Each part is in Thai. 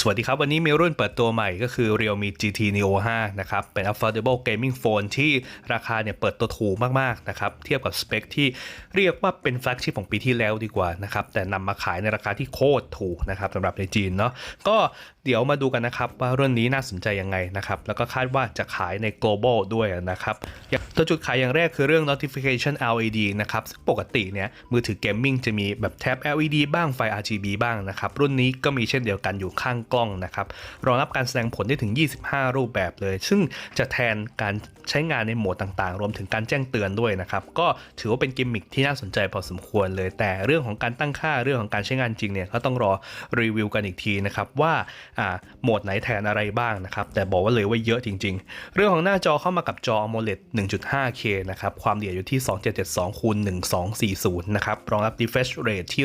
สวัสดีครับ วันนี้มีรุ่นเปิดตัวใหม่ก็คือ Realme GT Neo 5 นะครับ เป็น affordable gaming phone ที่ราคาเนี่ยเปิดตัวถูกมากๆนะครับ เทียบกับสเปคที่เรียกว่าเป็นแฟลกชิพของปีที่แล้วดีกว่านะครับ แต่นำมาขายในราคาที่โคตรถูกนะครับสำหรับในจีนเนาะก็เดี๋ยวมาดูกันนะครับ ว่ารุ่นนี้น่าสนใจยังไงนะครับ แล้วก็คาดว่าจะขายใน global ด้วยนะครับตัวจุดขายอย่างแรกคือเรื่อง notification LED นะครับปกติเนี่ยมือถือเกมมิ่งจะมีแบบแท็บ LED บ้างไฟ RGB บ้างนะครับรุ่นนี้ก็มีเช่นเดียวกันอยู่ข้างกล้องนะครับรองรับการแสดงผลได้ถึง 25 รูปแบบเลย ซึ่งจะแทนการใช้งานในโหมดต่างๆ รวมถึงการแจ้งเตือนด้วยนะครับก็ถือว่าเป็นกิมมิคที่น่าสนใจพอสมควรเลย แต่เรื่องของการตั้งค่าเรื่องของการใช้งานจริงเนี่ยก็ต้องรอรีวิวกันอีกทีนะครับว่าโหมดไหนแทนอะไรบ้างนะครับแต่บอกว่าเลยว่าเยอะจริง ๆ เรื่องของหน้าจอเข้ามากับจอ AMOLED 1.5K นะครับความละเอียดอยู่ที่ 2772คูณ1240นะครับรองรับ refresh rate ที่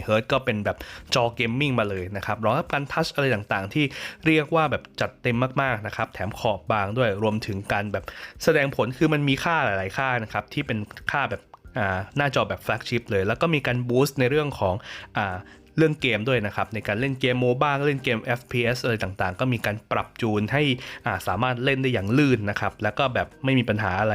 144 Hz ก็เป็นแบบจอเกมมิ่งมาเลยนะครับรองรับการทัชอะไรต่างๆ ที่เรียกว่าแบบจัดเต็มมากๆนะครับแถมขอบบางด้วยรวมถึงการแบบแสดงผลคือมันมีค่าหลาย ๆ ค่านะครับที่เป็นค่าแบบหน้าจอแบบแฟลกชิพเลย แล้วก็มีการบูสต์ในเรื่องของอเรื่องเกมด้วยนะครับ ในการเล่นเกมโมบ้าเล่นเกม FPS อะไรต่างๆ ก็มีการปรับจูนให้สามารถเล่นได้อย่างลื่นนะครับ แล้วก็แบบไม่มีปัญหาอะไร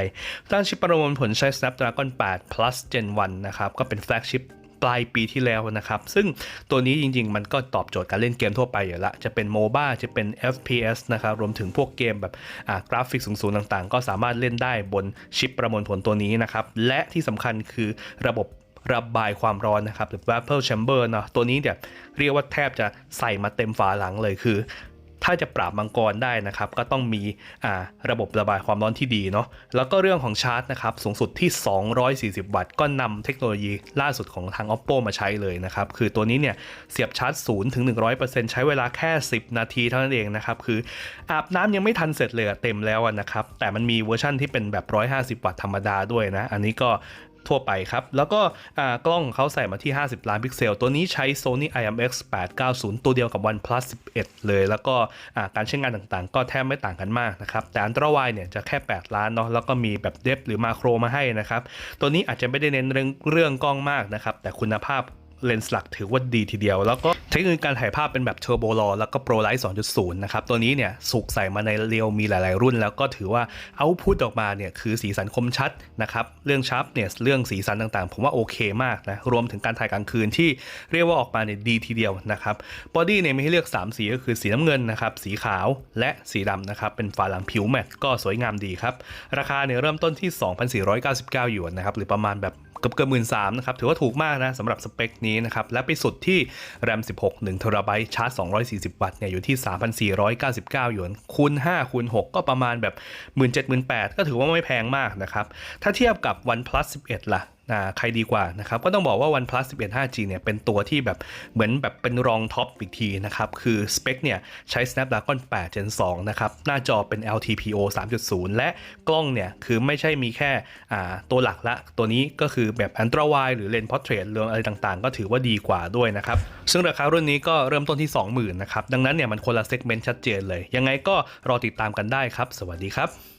ด้านชิปประมวลผลใช้ Snapdragon 8 plus Gen 1 นะครับ ก็เป็นแฟลกชิป ปลายปีที่แล้วนะครับ ซึ่งตัวนี้จริงๆ มันก็ตอบโจทย์การเล่นเกมทั่วไปอยู่ละจะเป็นโมบ้าจะเป็น FPS นะครับ รวมถึงพวกเกมแบบกราฟิกสูงๆ ต่างๆ ก็สามารถเล่นได้บนชิปประมวลผลตัวนี้นะครับ และที่สำคัญคือระบบระบายความร้อนนะครับหรือ vapor chamber เนาะตัวนี้เนี่ยเรียกว่าแทบจะใส่มาเต็มฝาหลังเลยคือ ถ้าจะปราบมังกรได้นะครับ ก็ต้องมีระบบระบายความร้อนที่ดีเนาะแล้วก็เรื่องของชาร์จนะครับสูงสุดที่ 240 วัตต์ ก็นำเทคโนโลยีล่าสุดของทาง oppo มาใช้เลยนะครับ คือตัวนี้เนี่ยเสียบชาร์จ0ถึง100%ใช้เวลาแค่ 10 นาทีเท่านั้นเองนะครับ คืออาบน้ำยังไม่ทันเสร็จเลยเต็มแล้วนะครับ แต่มันมีเวอร์ชั่นที่เป็นแบบ 150 วัตต์ธรรมดาด้วยนะ อันนี้ก็ ทั่วไปครับ แล้วก็กล้องของเขาใส่มาที่ 50 ล้านพิกเซล ตัวนี้ใช้ Sony IMX 890 ตัวเดียวกับ OnePlus 11 เลย แล้วก็การใช้งานต่างๆ ก็แทบไม่ต่างกันมากนะครับ แต่อันตราวายเนี่ยจะแค่ 8 ล้านเนาะแล้วก็มีแบบเดฟหรือมาโครมาให้นะครับ ตัวนี้อาจจะไม่ได้เน้นเรื่องเรื่องกล้องมากนะครับ แต่คุณภาพ เลนส์หลักถือว่าดีทีเดียว แล้วก็เทคโนโลยีการถ่ายภาพเป็นแบบ Turbo RAW แล้วก็ Pro Light 2.0 นะครับ ตัวนี้เนี่ยสุกใส่มาในเรียวมีหลาย ๆ รุ่น แล้วก็ถือว่าเอาพุตออกมาเนี่ยคือสีสันคมชัดนะครับ เรื่องชาร์ปเนี่ยเรื่องสีสันต่าง ๆ ผมว่าโอเคมากนะ รวมถึงการถ่ายกลางคืนที่เรียกว่าออกมาเนี่ยดีทีเดียวนะครับบอดี้เนี่ยมีให้เลือก 3 สีก็คือสีน้ำเงินนะครับสีขาวและสีดำนะครับเป็นฝาหลังผิวแมตต์ก็สวยงามดีครับราคาเนี่ยเริ่มต้นที่ 2,499หยวนนะครับหรือประมาณแบบ เกือบเกือบหมื่นสามนะครับถือว่าถูกมากนะสำหรับสเปคนี้นะครับและไปสุดที่ RAM 16 1 t b ชาร์จ 240 วัตต์เนี่ยอยู่ที่ 3,499 หยวนคูณ5คูณ6 ก็ประมาณแบบ 17 18ก็ถือว่าไม่แพงมากนะครับถ้าเทียบกับ OnePlus 11 ล่ะอ่า ใครดีกว่านะครับก็ต้องบอกว่า OnePlus 11 5G เนี่ยเป็นตัวที่แบบเหมือนแบบเป็นรองท็อปอีกทีนะครับคือสเปคเนี่ยใช้ Snapdragon 8 Gen 2นะครับหน้าจอเป็น LTPO 3.0 และกล้องเนี่ยคือไม่ใช่มีแค่ตัวหลักละ ตัวนี้ก็คือแบบ Ultra Wide หรือเลนส์ Portrait เรื่องอะไรต่างๆ ก็ถือว่าดีกว่าด้วยนะครับซึ่งราคารุ่นนี้ก็เริ่มต้นที่ 20,000นะครับดังนั้นเนี่ยมันคนละเซกเมนต์ชัดเจนเลย ยังไงก็รอติดตามกันได้ครับ สวัสดีครับ